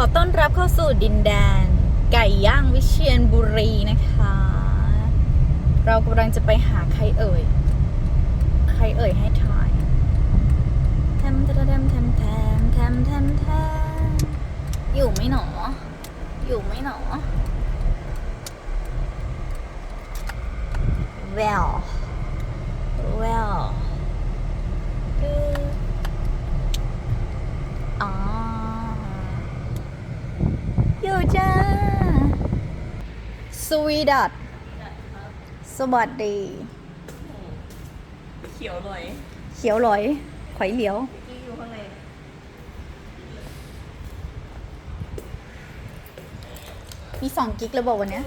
อต้อนรับเข้าสู่ดินแดน ไก่ย่างวิเชียรบุรีนะคะ เรากำลังจะไปหาใครเอ่ย ใครเอ่ยให้ทายแทมแทมแทมแทมแทมแทมแทมแทมอยู่ไหมหนอ อยู่ไหมหนอ well well คืออ๋ออยู่จ้า สวีดัตสวัสดี เขียวเลยเขียวหลอยขอยเหลียว ที่อยู่ข้างในมีสองกิกเลยบอกวันเนี้ย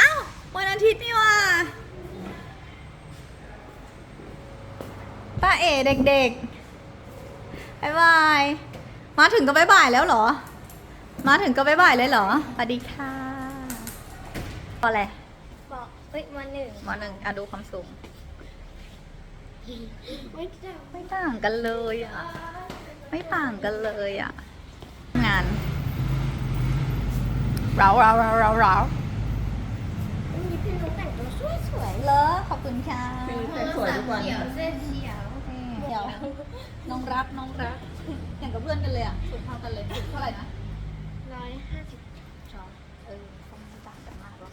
อ้าว วันอาทิตย์นี่ว่าป้า เอ๋เด็กๆบายบาย มาถึงก็บายบายแล้วเหรอ มาถึงก็บายบายเลยเหรอ สวัสดีค่ะพออะไรบอกเฮ้ยวันหนึ่งมหนึ่งอะดูความสูง ไม่ได้ไม่ต่างกันเลยอะ ไม่ต่างกันเลยอะ งานเราเราเราเราเราวันนี้พี่นุ๊กแต่งตัวสวยสวยเลอขอบคุณค่ะคือแต่สวยทุกวันเขียวเสื้อเขียว เดี๋ยวน้องรับน้องรับอย่างกับเพื่อนกันเลยอะสูงเท่ากันเลยสูงเท่าไหร่นะร้อยห้าสิบสองเออคงไม่ต่างกันมากหรอก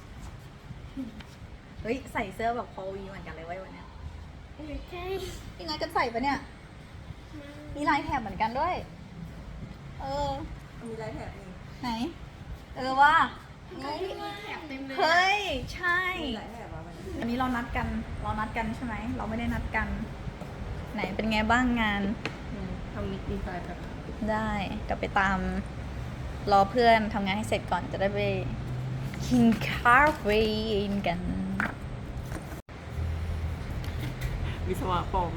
เฮ้ยใส่เสื้อแบบโพวีเหมือนกันเลยไว้ยวันเนี้ยไม่ใช่พี่นัทจะใส่ปะเนี่ย มีลายแถบเหมือนกันด้วย เออ มีลายแถบนี่ไหน เออว่าไม่แอบเต็มเลยเฮ้ย ใช่ มีลายแถบอะมันอันนี้เรานัดกัน เรานัดกันใช่ไหม เราไม่ได้นัดกัน ไหนเป็นไงบ้างงาน ทำมิดดีไซน์แบบได้เดี๋ยวไปตาม รอเพื่อนทำงานให้เสร็จก่อนจะได้ไปกินข้าวฟรีกัน วิศวะปลอม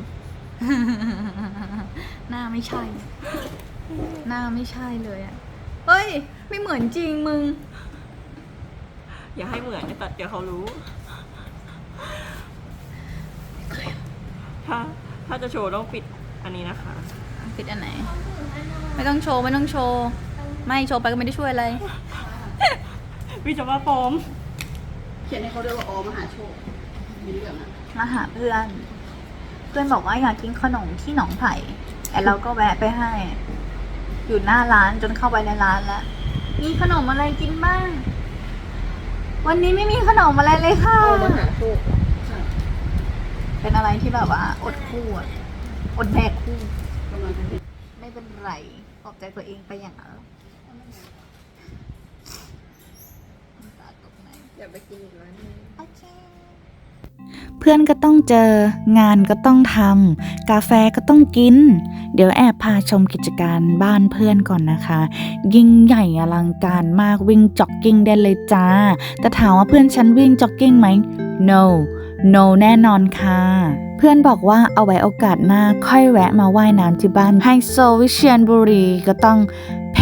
หน้าไม่ใช่ หน้าไม่ใช่เลยอะเฮ้ย ไม่เหมือนจริงมึง อย่าให้เหมือนนะตัดเดี๋ยวเขารู้ ถ้า ถ้าจะโชว์ต้องปิดอันนี้นะคะ ปิดอันไหน ไม่ต้องโชว์ไม่ต้องโชว์ ไม่โชว์ไปก็ไม่ได้ช่วยอะไร วิศวะปลอมเขียนให้เขาด้วยว่าออมหาโชคมีเรื่องอะมาหาเพื่อน เพื่อนบอกว่าอยากกินขนมที่หนองไผ่ไอเราก็แวะไปให้ อยู่หน้าร้านจนเข้าไปในร้านแล้ว มีขนมอะไรกินบ้าง วันนี้ไม่มีขนมอะไรเลยค่ะโอ้มหาโชค เป็นอะไรที่แบบว่า อดคู่อะอดแบกคู่ ไม่เป็นไรปลอบใจตัวเองไปอย่างนั้นตาตกไหนอย่าไปกินอีกร้านนึงโอเคเพื่อนก็ต้องเจอ งานก็ต้องทำกาแฟก็ต้องกิน เดี๋ยวแอบพาชมกิจการบ้านเพื่อนก่อนนะคะ ยิ่งใหญ่อลังการมากวิ่งจ็อกกิ้งได้เลยจ้า แต่ถามว่าเพื่อนฉันวิ่งจ็อกกิ้งไหม no no แน่นอนค่ะ เพื่อนบอกว่าเอาไว้โอกาสหน้าค่อยแวะมาว่ายน้ำที่บ้านไฮโซวิเชียนบุรีก็ต้อง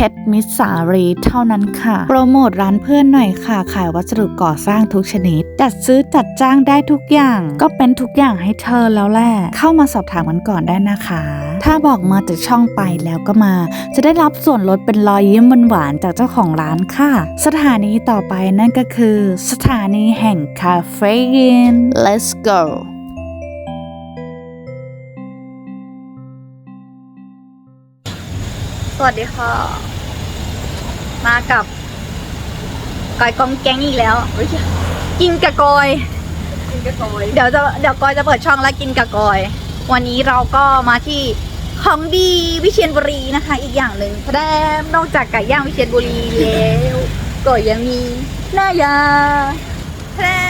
เพชรมิตรสารีเท่านั้นค่ะ โปรโมทร้านเพื่อนหน่อยค่ะ ขายวัสดุก่อสร้างทุกชนิด จัดซื้อจัดจ้างได้ทุกอย่าง ก็เป็นทุกอย่างให้เธอแล้วแหละเข้ามาสอบถามกันก่อนได้นะคะ ถ้าบอกมาจากช่องไปแล้วก็มา จะได้รับส่วนลดเป็นรอยยิ้มหวานจากเจ้าของร้านค่ะ สถานีต่อไปนั่นก็คือ สถานีแห่งคาเฟอีน let's go สวัสดีค่ะ มากับกอยกองแก๊งอีกแล้ว กินกับกอย กินกระตอย เดี๋ยวจะเดี๋ยวกอยจะเปิดช่องแล้วกินกับกอย วันนี้เราก็มาที่ของดีวิเชียรบุรีนะคะ อีกอย่างหนึ่งแสดงนอกจากไก่ย่างวิเชียรบุรีแล้วก็ยังมีหน้ายาแสดง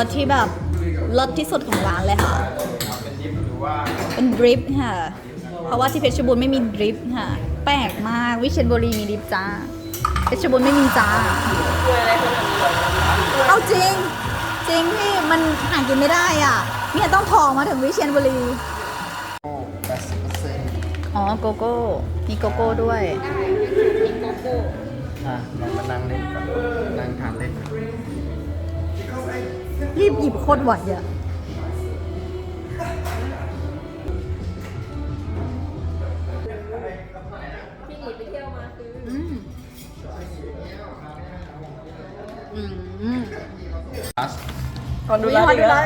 ตัวที่แบบรสที่สุดของร้านเลยค่ะ เป็นดริปค่ะ เพราะว่าที่เพชรบูรณ์ไม่มีดริปค่ะ แปลกมาก วิเชียรบุรีมีดริปจ้า เพชรบูรณ์ไม่มีจ้าเอาจริง จริงพี่มันหากินไม่ได้อะ เนี่ยต้องทองมาถึงวิเชียรบุรี อ๋อโกโก้ มีโกโก้ด้วยอะลองมานั่งเล่นก่อนนั่งทานเล่น รีบหยิบโคตรไหวอะอืมอืมฮอนดูรัสฮอนดูรัส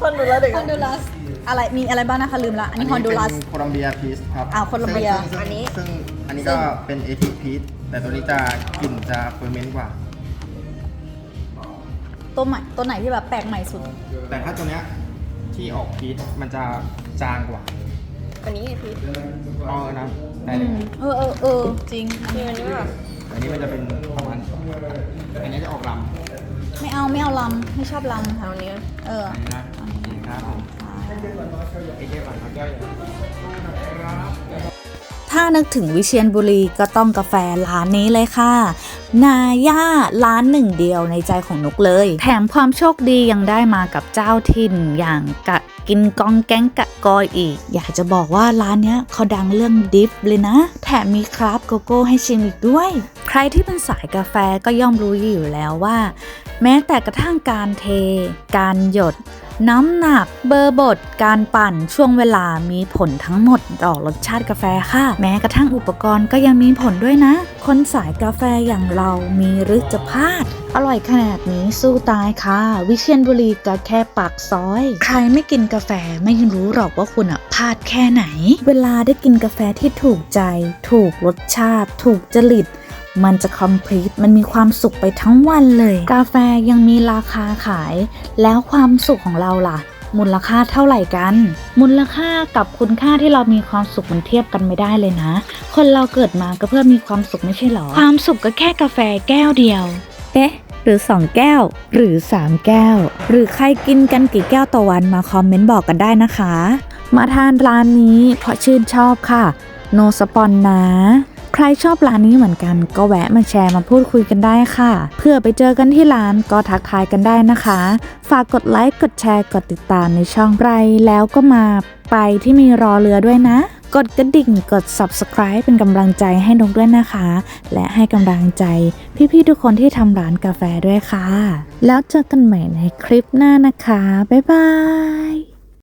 ฮอนดูรัสเด็กฮอนดูรัสอะไรมีอะไรบ้างนะคะลืมละอันนี้ฮอนดูรัส เป็นโคลัมเบียพีชครับอ้าวโคลัมเบียซึ่งอันนี้ ซึ่งอันนี้ก็เป็นเอทิพีชแต่ตัวนี้จะกลิ่นจะเฟอร์เมนต์กว่า ตัวใหม่ตัวไหนที่แบบแปลกใหม่สุด แต่ถ้าตัวเนี้ยที่ออกพีชมันจะจางกว่าอันนี้ไงพี่เอานะได้เลยเออเออเออจริงอันมีนี้อันนี้ป่ะอันนี้มันจะเป็นประมาณอันนี้จะออกลำไม่เอาไม่เอาลำไม่ชอบลำค่ะเอาอันนี้เอออันนี้นะโอเคครับผมไอ้เจ้าก่อนครับย่อย ถ้านึกถึงวิเชียรบุรีก็ต้องกาแฟร้านนี้เลยค่ะ นาย่าร้านหนึ่งเดียวในใจของนกเลย แถมความโชคดียังได้มากับเจ้าถิ่นอย่างกะกินกองแก๊งกะกอยอีก อยากจะบอกว่าร้านเนี้ยเขาดังเรื่องดิฟเลยนะ แถมมีคราฟโกโก้ให้ชิมอีกด้วย ใครที่เป็นสายกาแฟก็ย่อมรู้อยู่แล้วว่า แม้แต่กระทั่งการเท การหยด น้ำหนัก เบอร์บด การปั่น ช่วงเวลามีผลทั้งหมดต่อรสชาติกาแฟค่ะ แม้กระทั่งอุปกรณ์ก็ยังมีผลด้วยนะ คนสายกาแฟอย่างเรามีหรือจะพลาด อร่อยขนาดนี้สู้ตายค่ะ วิเชียรบุรีก็แค่ปากซอย ใครไม่กินกาแฟไม่รู้หรอกว่าคุณอะพลาดแค่ไหน เวลาได้กินกาแฟที่ถูกใจ ถูกรสชาติ ถูกจริต มันจะคอมพลีทมันมีความสุขไปทั้งวันเลย กาแฟยังมีราคาขาย แล้วความสุขของเราล่ะ มูลค่าเท่าไหร่กัน มูลค่ากับคุณค่าที่เรามีความสุขมันเทียบกันไม่ได้เลยนะ คนเราเกิดมาก็เพื่อมีความสุขไม่ใช่หรอ ความสุขก็แค่กาแฟแก้วเดียว เอ๊ะหรือ 2 แก้ว หรือ 3 แก้ว หรือใครกินกันกี่แก้วต่อวันมาคอมเมนต์บอกกันได้นะคะ มาทานร้านนี้เพราะชื่นชอบค่ะ โนสปอนนะ รชอบร้านนี้เหมือนกัน ก็แวะมาแชร์มาพูดคุยกันได้ค่ะ เพื่อไปเจอกันที่ร้านก็ทักทายกันได้นะคะ ฝากกดไลค์กดแชร์กดติดตามในช่องไรแล้วก็มาไปที่มีรอเรือด้วยนะ กดกระดิ่งกด subscribe เป็นกำลังใจให้นกด้วยนะคะ และให้กำลังใจพี่ๆทุกคนที่ทำร้านกาแฟด้วยค่ะ แล้วเจอกันใหม่ในคลิปหน้านะคะ บ๊ายบาย